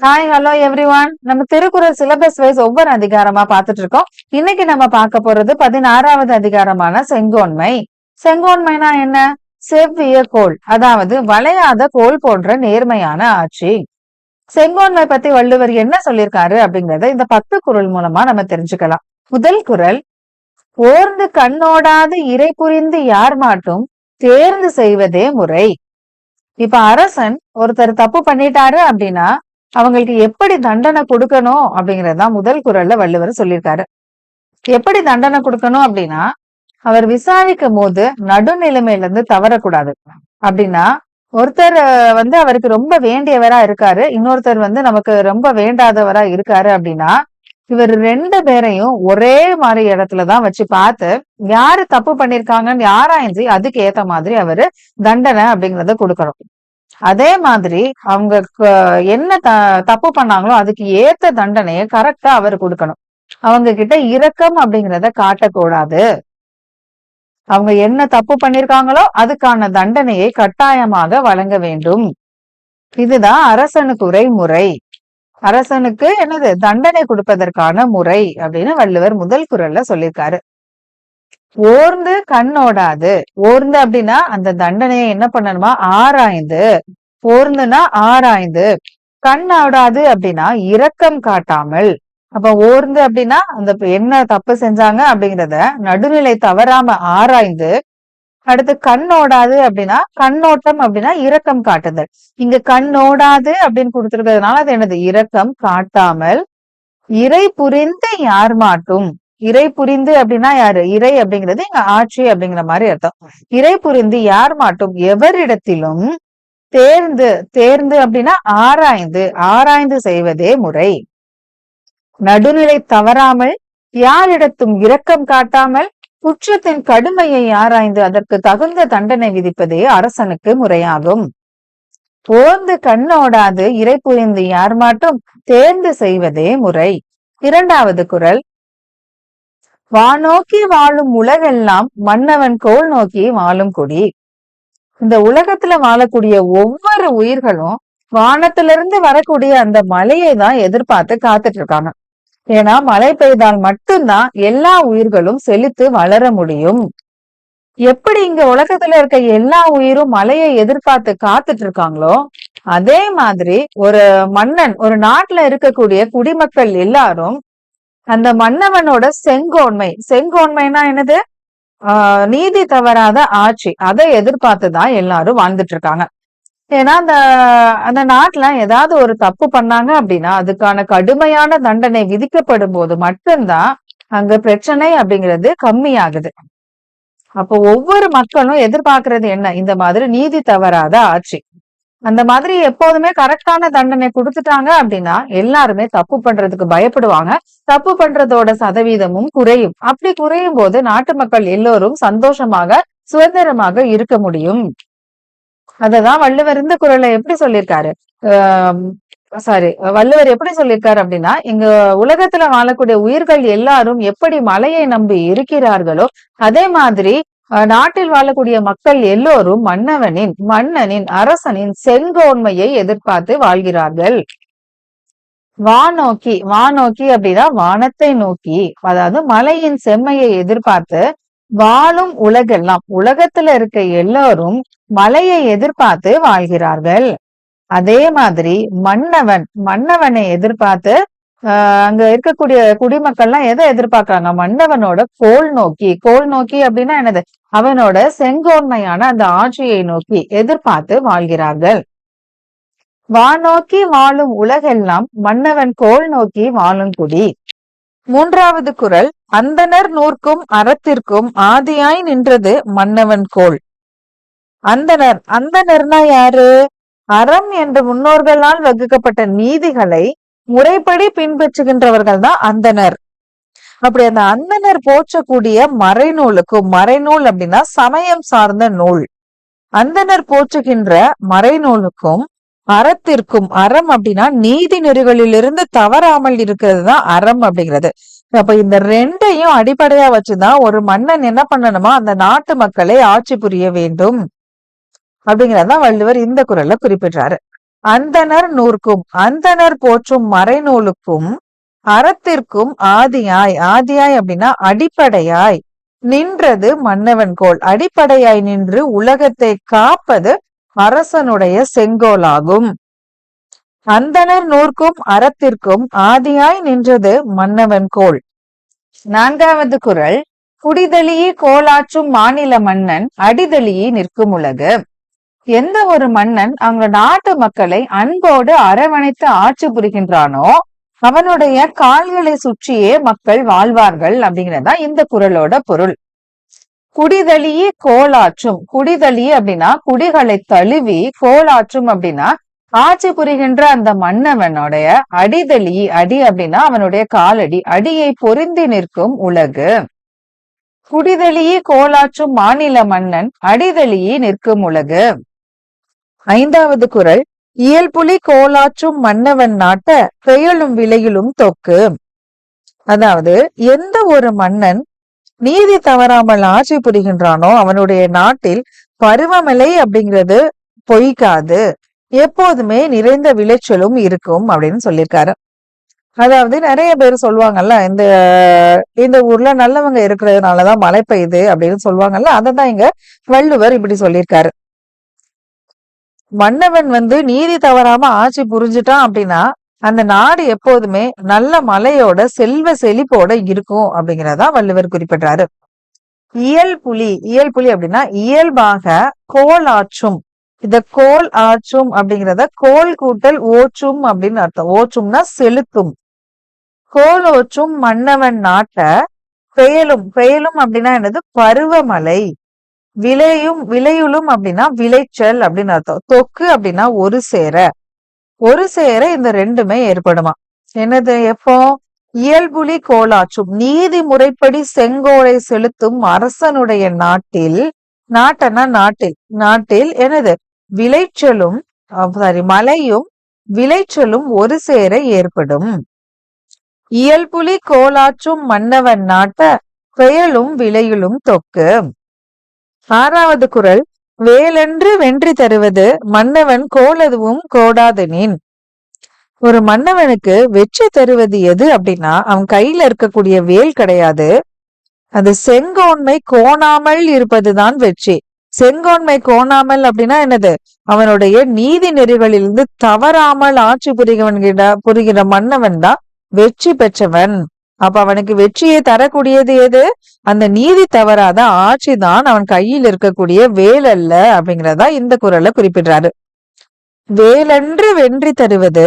Hi hello every one நம்ம Thirukkural syllabus wise ஒவ்வொரு அதிகாரமா பாத்துட்டு இருக்கோம் இன்னைக்கு நம்ம பார்க்க போறது பதினாறாவது அதிகாரமான செங்கோன்மை. செங்கோன்மைனா என்ன? செவ்விய கோல் அதாவது வளையாத கோல் போன்ற நேர்மையான ஆட்சி. செங்கோன்மை பத்தி வள்ளுவர் என்ன சொல்லியிருக்காரு அப்படிங்கறத இந்த பத்து குரல் மூலமா நம்ம தெரிஞ்சுக்கலாம். முதல் குரல் ஓர்ந்து கண்ணோடாது இறை புரிந்து யார் மாட்டும் தேர்ந்து செய்வதே முறை. இப்ப அரசன் ஒருத்தர் தப்பு பண்ணிட்டாரு அப்படின்னா அவங்களுக்கு எப்படி தண்டனை கொடுக்கணும் அப்படிங்கறதுதான் முதல் குரல்ல வள்ளுவர் சொல்லியிருக்காரு. எப்படி தண்டனை கொடுக்கணும் அப்படின்னா அவர் விசாரிக்கும் போது நடுநிலைமையில இருந்து தவறக்கூடாது. அப்படின்னா ஒருத்தர் வந்து அவருக்கு ரொம்ப வேண்டியவரா இருக்காரு. இன்னொருத்தர் வந்து நமக்கு ரொம்ப வேண்டாதவரா இருக்காரு அப்படின்னா இவர் ரெண்டு பேரையும் ஒரே மாதிரி இடத்துலதான் வச்சு பார்த்து யாரு தப்பு பண்ணிருக்காங்கன்னு ஆராய்ஞ்சு அதுக்கு ஏத்த மாதிரி அவரு தண்டனை அப்படிங்கறத கொடுக்கணும். அதே மாதிரி அவங்க என்ன த- தப்பு பண்ணாங்களோ அதுக்கு ஏத்த தண்டனையை கரெக்டா அவர் கொடுக்கணும். அவங்க கிட்ட இரக்கம் அப்படிங்கறத காட்டக்கூடாது. அவங்க என்ன தப்பு பண்ணிருக்காங்களோ அதுக்கான தண்டனையை கட்டாயமாக வழங்க வேண்டும். இதுதான் அரசனுக்கு உரை முறை அரசனுக்கு என்னது? தண்டனை கொடுப்பதற்கான முறை அப்படின்னு வள்ளுவர் முதல் குரல்ல சொல்லியிருக்காரு. ஓர்ந்து கண்ணோடாது ஓர்ந்து அப்படின்னா அந்த தண்டனையை என்ன பண்ணணுமா? ஆராய்ந்து. ஓர்ந்துனா ஆராய்ந்து. கண்ணோடாது அப்படின்னா இரக்கம் காட்டாமல். அப்ப ஓர்ந்து அப்படின்னா அந்த என்ன தப்பு செஞ்சாங்க அப்படிங்கறத நடுநிலை தவறாம ஆராய்ந்து. அடுத்து கண்ணோடாது அப்படின்னா கண்ணோட்டம் அப்படின்னா இரக்கம் காட்டுதல். இங்க கண்ணோடாது அப்படின்னு கொடுத்திருக்கிறதுனால அது என்னது? இரக்கம் காட்டாமல் இறை புரிந்து யார் மாட்டும். இறை புரிந்து அப்படின்னா யாரு? இறை அப்படிங்கிறது எங்க ஆட்சி அப்படிங்கிற மாதிரி அர்த்தம். இறை புரிந்து யார் மாட்டும் எவரிடத்திலும் தேர்ந்து தேர்ந்து அப்படின்னா ஆராய்ந்து ஆராய்ந்து செய்வதே முறை. நடுநிலை தவறாமல் யாரிடத்தும் இரக்கம் காட்டாமல் குற்றத்தின் கடுமையை ஆராய்ந்து அதற்கு தகுந்த தண்டனை விதிப்பதே அரசனுக்கு முறையாகும். ஓர்ந்து கண்ணோடாது இறை புரிந்து யார் மாட்டும் தேர்ந்து செய்வதே முறை. இரண்டாவது குரல் வானோக்கி வாழும் உலகெல்லாம் மன்னவன் கோல் நோக்கி வாழும் குடி. இந்த உலகத்துல வாழக்கூடிய ஒவ்வொரு உயிர்களும் வானத்திலிருந்து வரக்கூடிய அந்த மழையை தான் எதிர்பார்த்து காத்துட்டு இருக்காங்க. ஏன்னா மழை பெய்தால் மட்டும்தான் எல்லா உயிர்களும் செழித்து வளர முடியும். எப்படி இங்க உலகத்துல இருக்க எல்லா உயிரும் மழையை எதிர்பார்த்து காத்துட்டு இருக்காங்களோ அதே மாதிரி ஒரு மன்னன் ஒரு நாட்டுல இருக்கக்கூடிய குடிமக்கள் எல்லாரும் அந்த மன்னவனோட செங்கோன்மை. செங்கோன்மைனா என்னது? ஆஹ் நீதி தவறாத ஆட்சி. அதை எதிர்பார்த்துதான் எல்லாரும் வாழ்ந்துட்டு இருக்காங்க ஏன்னா அந்த அந்த நாட்டுல ஏதாவது ஒரு தப்பு பண்ணாங்க அப்படின்னா அதுக்கான கடுமையான தண்டனை விதிக்கப்படும் போது மட்டும்தான் அங்க பிரச்சனை அப்படிங்கிறது கம்மியாகுது. அப்போ ஒவ்வொரு மக்களும் எதிர்பார்க்கறது என்ன? இந்த மாதிரி நீதி தவறாத ஆட்சி. அந்த மாதிரி எப்போதுமே கரெக்டான தண்டனை கொடுத்துட்டாங்க அப்படின்னா எல்லாருமே தப்பு பண்றதுக்கு பயப்படுவாங்க. தப்பு பண்றதோட சதவீதமும் குறையும். அப்படி குறையும் போது நாட்டு மக்கள் எல்லோரும் சந்தோஷமாக சுதந்திரமாக இருக்க முடியும். அததான் வள்ளுவர் இந்த குறளை எப்படி சொல்லியிருக்காரு? சாரி வள்ளுவர் எப்படி சொல்லியிருக்காரு அப்படின்னா இங்க உலகத்துல வாழக்கூடிய உயிர்கள் எல்லாரும் எப்படி மலையை நம்பி இருக்கிறார்களோ அதே மாதிரி நாட்டில் வாழக்கூடிய மக்கள் எல்லோரும் மன்னவனின் மன்னனின் அரசனின் செங்கோன்மையை எதிர்பார்த்து வாழ்கிறார்கள். வானோக்கி வானோக்கி அப்படின்னா வானத்தை நோக்கி அதாவது மலையின் செம்மையை எதிர்பார்த்து வாழும் உலகெல்லாம் உலகத்துல இருக்க எல்லோரும் மலையை எதிர்பார்த்து வாழ்கிறார்கள். அதே மாதிரி மன்னவன் மன்னவனை எதிர்பார்த்து அங்க இருக்கக்கூடிய குடிமக்கள்லாம் எதை எதிர்பார்க்கறாங்க? மன்னவனோட கோல் நோக்கி. கோல் நோக்கி அப்படின்னா என்னது? அவனோட செங்கோன்மையான அந்த ஆட்சியை நோக்கி எதிர்பார்த்து வாழ்கிறார்கள். வானோக்கி வாழும் உலகெல்லாம் மன்னவன் கோல் நோக்கி வாழும் குடி. மூன்றாவது குரல் அந்தணர் நூற்கும் அறத்திற்கும் ஆதியாய் நின்றது மன்னவன் கோல். அந்தணர் அந்தணர்னா யாரு? அறம் என்ற முன்னோர்களால் வகுக்கப்பட்ட நீதிகளை முறைப்படி பின்பற்றுகின்றவர்கள் தான் அந்தணர் அப்படி அந்த அந்தனர் போற்றக்கூடிய மறைநூலுக்கும் மறைநூல் அப்படின்னா சமயம் சார்ந்த நூல். அந்தணர் போற்றுகின்ற மறைநூலுக்கும் அறத்திற்கும் அறம் அப்படின்னா நீதி நெறிகளிலிருந்து தவறாமல் இருக்கிறது தான் அறம் அப்படிங்கிறது. அப்ப இந்த ரெண்டையும் அடிப்படையா வச்சுதான் ஒரு மன்னன் என்ன பண்ணணுமா? அந்த நாட்டு மக்களை ஆட்சி புரிய வேண்டும். அப்படிங்கறதான் வள்ளுவர் இந்த குரல்ல குறிப்பிடுறாரு. அந்தனர் நூற்கும் அந்தனர் போற்றும் மறைநூலுக்கும் அறத்திற்கும் ஆதியாய் ஆதியாய் அப்படின்னா அடிப்படையாய் நின்றது மன்னவன் கோல் அடிப்படையாய் நின்று உலகத்தை காப்பது அரசனுடைய செங்கோலாகும். அந்தனர் நூற்கும் அறத்திற்கும் ஆதியாய் நின்றது மன்னவன் கோல் நான்காவது குரல் குடிதலியே கோலாற்றும் மாநில மன்னன் அடிதலியே நிற்கும் உலகு. எந்த ஒரு மன்னன் அவங்க நாட்டு மக்களை அன்போடு அரவணைத்து ஆட்சி புரிகின்றானோ அவனுடைய கால்களை சுற்றியே மக்கள் வாழ்வார்கள் அப்படிங்கறதா இந்த குரலோட பொருள். குடிதளியே கோலாற்றும் குடிதளி அப்படின்னா குடிகளை தழுவி கோலாற்றும் அப்படின்னா ஆட்சி புரிகின்ற அந்த மன்னவனுடைய அடிதளி அடி அப்படின்னா அவனுடைய காலடி அடியை பொருந்தி நிற்கும் உலகு. குடிதளியே கோலாற்றும் மாநில மன்னன் அடிதளியே நிற்கும் உலகு. ஐந்தாவது குரல் இயல்புலி கோலாற்றும் மன்னவன் நாட்ட பெயலும் விலையிலும் தொக்கு. அதாவது எந்த ஒரு மன்னன் நீதி தவறாமல் ஆட்சி புரிகின்றானோ அவனுடைய நாட்டில் பருவமழை அப்படிங்கிறது பொய்க்காது. எப்போதுமே நிறைந்த விளைச்சலும் இருக்கும் அப்படின்னு சொல்லியிருக்காரு. அதாவது நிறைய பேர் சொல்லுவாங்கல்ல இந்த இந்த ஊர்ல நல்லவங்க இருக்கிறதுனாலதான் மழை பெய்யுது அப்படின்னு சொல்லுவாங்கல்ல அததான் இங்க வள்ளுவர் இப்படி சொல்லியிருக்காரு. மன்னவன் வந்து நீதி தவறாம ஆட்சி புரிஞ்சுட்டான் அப்படின்னா அந்த நாடு எப்போதுமே நல்ல மலையோட செல்வ செழிப்போட இருக்கும் அப்படிங்கிறதா வள்ளுவர் குறிப்பிட்டாரு இயல் புலி இயல் புலி அப்படின்னா இயல்பாக கோல் ஆற்றும். இந்த கோல் ஆற்றும் அப்படிங்கிறத கோல் கூட்டல் ஓச்சும் அப்படின்னு அர்த்தம். ஓச்சும்னா செலுத்தும். கோல் ஓச்சும் மன்னவன் நாட்ட பெயலும் பெயலும் அப்படின்னா என்னது? பருவமலை விளையும் விளையுளும் அப்படின்னா விளைச்சல் அப்படின்னு அர்த்தம். தொக்கு அப்படின்னா ஒரு சேர. ஒரு சேர இந்த ரெண்டுமே ஏற்படுமா? என்னது எப்போ? இயல்புலி கோலாற்றும் நீதி முறைப்படி செங்கோலை செலுத்தும் அரசனுடைய நாட்டில் நாட்டனா நாட்டில். நாட்டில் எனது விளைச்சலும் சாரி மலையும் விளைச்சலும் ஒரு சேர ஏற்படும். இயல்புலி கோலாற்றும் மன்னவன் நாட்ட பெயலும் விளையிலும் தொக்கு. ஆறாவது குரல் வேலென்று வென்றி தருவது மன்னவன் கோலதுவும் கோடாதனின் ஒரு மன்னவனுக்கு வெற்றி தருவது எது அப்படின்னா அவன் கையில இருக்கக்கூடிய வேல் கிடையாது. அது செங்கோன்மை கோணாமல் இருப்பதுதான் வெற்றி. செங்கோன்மை கோணாமல் அப்படின்னா என்னது? அவனுடைய நீதி நெறிகளிலிருந்து தவறாமல் ஆட்சி புரிகிறவன் புரிகிற மன்னவன் தான் வெற்றி பெற்றவன். அப்ப அவனுக்கு வெற்றியை தரக்கூடியது எது? அந்த நீதி தவறாத ஆட்சி தான் அவன் கையில் இருக்கக்கூடிய வேல் அல்ல அப்படிங்கிறதா இந்த குரலை குறிப்பிடுறாரு. வேலன்று வென்றி தருவது.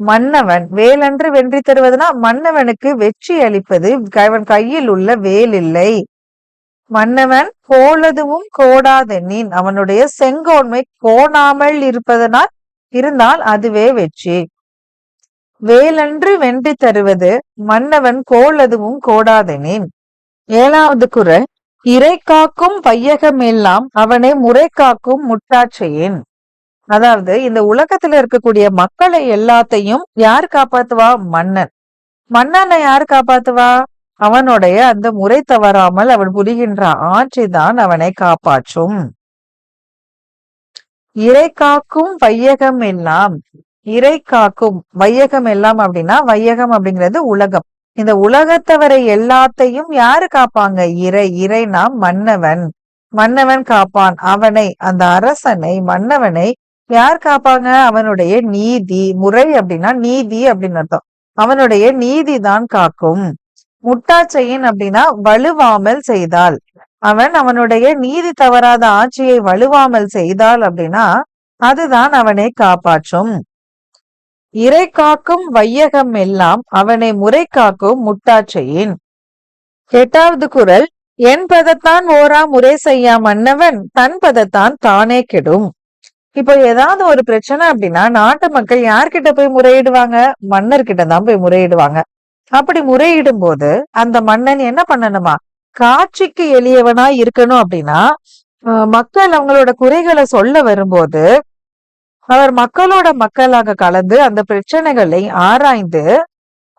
மன்னவன் வேலன்று வென்றி தருவதுனா மன்னவனுக்கு வெற்றி அளிப்பது. அவன் கையில் உள்ள வேல் இல்லை. மன்னவன் கோலதுவும் கோடாதென்னின். அவனுடைய செங்கோன்மை கோணாமல் இருப்பதனால் இருந்தால் அதுவே வெற்றி. வேலன்று வென்றி தருவது மன்னவன் கோலதுவும் கோடாதெனேன். ஏழாவது குரல் இறை காக்கும் பையகம் எல்லாம் அவனை முறை காக்கும் முட்டாட்சியின். அதாவது இந்த உலகத்துல இருக்கக்கூடிய மக்களை எல்லாத்தையும் யார் காப்பாத்துவா? மன்னன். மன்னனை யார் காப்பாத்துவா? அவனுடைய அந்த முறை தவறாமல் அவன் புரிகின்ற ஆட்சிதான் அவனை காப்பாற்றும். இறை காக்கும் பையகம் எல்லாம் இறை காக்கும் வையகம் எல்லாம் அப்படின்னா வையகம் அப்படிங்கிறது உலகம். இந்த உலகத்தவரை எல்லாத்தையும் யாரு காப்பாங்க? இறை இறைனா மன்னவன். மன்னவன் காப்பான். அவனை அந்த அரசனை மன்னவனை யார் காப்பாங்க? அவனுடைய நீதி முறை அப்படின்னா நீதி அப்படின்னு அர்த்தம். அவனுடைய நீதி தான் காக்கும். முட்டாச்சையின் அப்படின்னா வலுவாமல் செய்தால். அவன் அவனுடைய நீதி தவறாத ஆட்சியை வலுவாமல் செய்தால் அப்படின்னா அதுதான் அவனை காப்பாற்றும். இறை காக்கும் வையகம் எல்லாம் அவனை முறை காக்கும் முட்டாச்சையின். எட்டாவது குரல் என் பதத்தான் ஓரா முறை செய்யா மன்னவன் தன் பதத்தான் தானே கெடும். இப்போ ஏதாவது ஒரு பிரச்சனை அப்படின்னா நாட்டு மக்கள் யார்கிட்ட போய் முறையிடுவாங்க? மன்னர்கிட்ட தான் போய் முறையிடுவாங்க. அப்படி முறையிடும் போது அந்த மன்னன் என்ன பண்ணணுமா? காட்சிக்கு எளியவனா இருக்கணும் அப்படின்னா மக்கள் அவங்களோட குறைகளை சொல்ல வரும்போது அவர் மக்களோட மக்களாக கலந்து அந்த பிரச்சனைகளை ஆராய்ந்து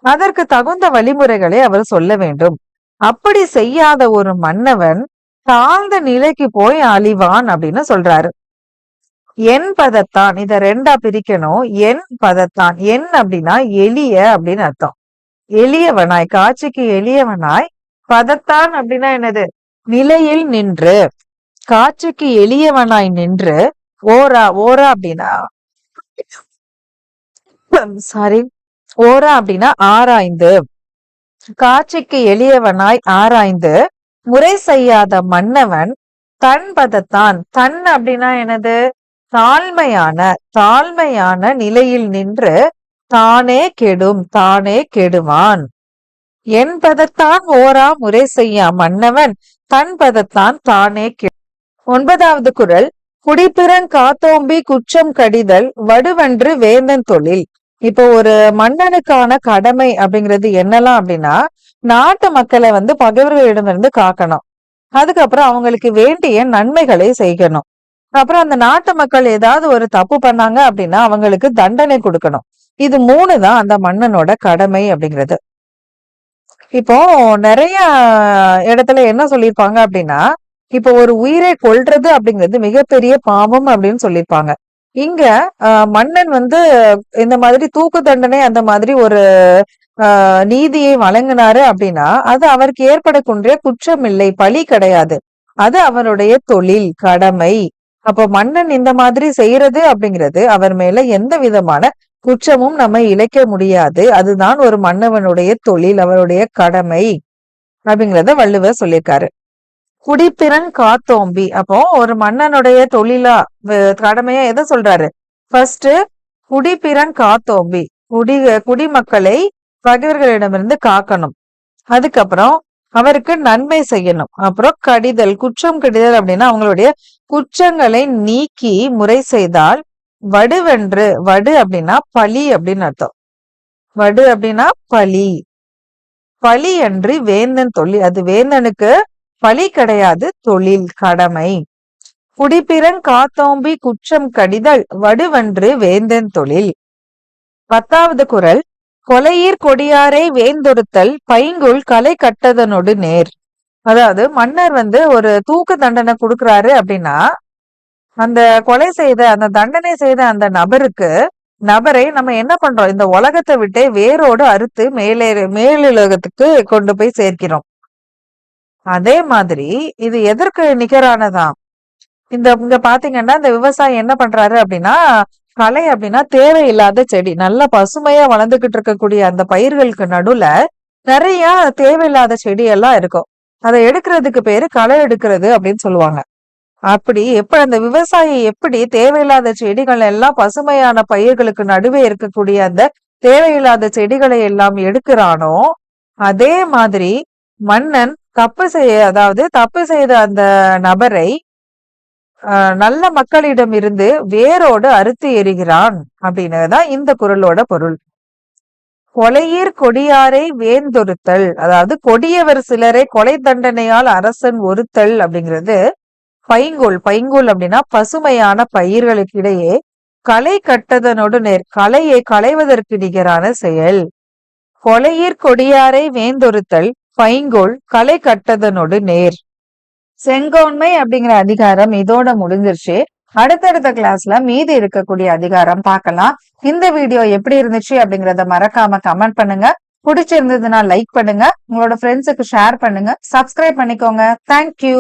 அதற்கு தகுந்த வழிமுறைகளை அவர் சொல்ல வேண்டும். அப்படி செய்யாத ஒரு மன்னவன் தாழ்ந்த நிலைக்கு போய் அழிவான் அப்படின்னு சொல்றாரு. என் பதத்தான் இத ரெண்டா பிரிக்கணும். என் பதத்தான் என் அப்படின்னா எளிய அப்படின்னு அர்த்தம். எளியவனாய் காட்சிக்கு எளியவனாய் பதத்தான் அப்படின்னா என்னது? நிலையில் நின்று காட்சிக்கு எளியவனாய் நின்று ஓரா ஓரா அப்படின்னா சாரி ஓரா அப்படின்னா ஆராய்ந்து. காட்சிக்கு எளியவனாய் ஆராய்ந்து முறை செய்யாத மன்னவன் தன் பதத்தான். தன் அப்படின்னா எனது தாழ்மையான தாழ்மையான நிலையில் நின்று தானே கெடும் தானே கெடுவான். என் பதத்தான் ஓரா முறை செய்யா மன்னவன் தன் பதத்தான் தானே கெடும் ஒன்பதாவது குரல் குடிப்பிறன் காத்தோம்பி குற்றம் கடிதல் வடுவன்று வேந்தன் தொழில். இப்போ ஒரு மன்னனுக்கான கடமை அப்படிங்கிறது என்னலாம் அப்படின்னா நாட்டு மக்களை வந்து பகைவர்களிடமிருந்து காக்கணும். அதுக்கப்புறம் அவங்களுக்கு வேண்டிய நன்மைகளை செய்யணும். அப்புறம் அந்த நாட்டு மக்கள் ஏதாவது ஒரு தப்பு பண்ணாங்க அப்படின்னா அவங்களுக்கு தண்டனை கொடுக்கணும். இது மூணு தான் அந்த மன்னனோட கடமை அப்படிங்கிறது. இப்போ நிறைய இடத்துல என்ன சொல்லியிருப்பாங்க அப்படின்னா இப்போ ஒரு உயிரை கொல்றது அப்படிங்கிறது மிகப்பெரிய பாவம் அப்படின்னு சொல்லியிருப்பாங்க. இங்க மன்னன் வந்து இந்த மாதிரி தூக்கு தண்டனை அந்த மாதிரி ஒரு நீதியை வழங்கினாரு அப்படின்னா அது அவருக்கு ஏற்படக்கூடிய குற்றம் இல்லை பழி கிடையாது. அது அவருடைய தொழில் கடமை. அப்போ மன்னன் இந்த மாதிரி செய்யறது அப்படிங்கிறது அவர் மேல எந்த விதமான குற்றமும் நம்ம இழைக்க முடியாது. அதுதான் ஒரு மன்னவனுடைய தொழில் அவருடைய கடமை அப்படிங்கிறத வள்ளுவர் சொல்லியிருக்காரு. குடிப்பிறன் காத்தோம்பி. அப்போ ஒரு மன்னனுடைய தொழிலா கடமையா எதை சொல்றாரு? ஃபர்ஸ்ட் குடிப்பிறன் காத்தோம்பி. குடி குடிமக்களை பகைவர்களிடமிருந்து காக்கணும். அதுக்கப்புறம் அவருக்கு நன்மை செய்யணும். அப்புறம் கடிதல் குற்றம் கடிதல் அப்படின்னா அவங்களுடைய குற்றங்களை நீக்கி முறை செய்தால் வடுவென்று வடு அப்படின்னா பலி அப்படின்னு அர்த்தம். வடு அப்படின்னா பலி பலி என்று வேந்தன் தொழில். அது வேந்தனுக்கு பழி கிடையாது தொழில் கடமை. குடிப்பிறன் காத்தோம்பி குற்றம் கடிதல் வடுவன்று வேந்தன் தொழில். பத்தாவது குரல் கொலையீர் கொடியாரை வேந்தொருத்தல் பைங்குள் கலை கட்டதனோடு நேர். அதாவது மன்னர் வந்து ஒரு தூக்கு தண்டனை கொடுக்கிறாரு அப்படின்னா அந்த கொலை செய்த அந்த தண்டனை செய்த அந்த நபருக்கு நபரை நம்ம என்ன பண்றோம்? இந்த உலகத்தை விட்டு வேரோடு அறுத்து மேலே மேலுலகத்துக்கு கொண்டு போய் சேர்க்கிறோம். அதே மாதிரி இது எதற்கு நிகரானதாம்? இந்த இங்க பாத்தீங்கன்னா இந்த விவசாயி என்ன பண்றாரு அப்படின்னா களை அப்படின்னா தேவையில்லாத செடி நல்ல பசுமையா வளர்ந்துகிட்டு இருக்கக்கூடிய அந்த பயிர்களுக்கு நடுவுல நிறைய தேவையில்லாத செடி எல்லாம் இருக்கும். அதை எடுக்கிறதுக்கு பேரு களை எடுக்கிறது அப்படின்னு சொல்லுவாங்க. அப்படி எப்ப அந்த விவசாயி எப்படி தேவையில்லாத செடிகள் எல்லாம் பசுமையான பயிர்களுக்கு நடுவே இருக்கக்கூடிய அந்த தேவையில்லாத செடிகளை எல்லாம் எடுக்கிறானோ அதே மாதிரி மன்னன் தப்பு செய்ய அதாவது தப்பு செய்த அந்த நபரை நல்ல மக்களிடம் இருந்து வேரோடு அறுத்து எறிகிறான் அப்படின்னதுதான் இந்த குரலோட பொருள். கொலையீர் கொடியாரை வேந்தொருத்தல் அதாவது கொடியவர் சிலரை கொலை தண்டனையால் அரசன் ஒருத்தல் அப்படிங்கிறது பைங்கோல். பைங்கோல் அப்படின்னா பசுமையான பயிர்களுக்கு இடையே களை கட்டதனோடு நேர் கலையை களைவதற்கு நிகரான செயல். கொலையீர் கொடியாரை வேந்தொருத்தல் பைங்கோல் களை கட்டதனோடு நேர். செங்கோன்மை அப்படிங்கிற அதிகாரம் இதோட முடிஞ்சிருச்சு. அடுத்தடுத்த கிளாஸ்ல மீதி இருக்கக்கூடிய அதிகாரம் பார்க்கலாம். இந்த வீடியோ எப்படி இருந்துச்சு அப்படிங்கறத மறக்காம கமெண்ட் பண்ணுங்க. பிடிச்சிருந்ததுன்னா லைக் பண்ணுங்க. உங்களோட ஃப்ரெண்ட்ஸுக்கு ஷேர் பண்ணுங்க. சப்ஸ்கிரைப் பண்ணிக்கோங்க. தேங்க்யூ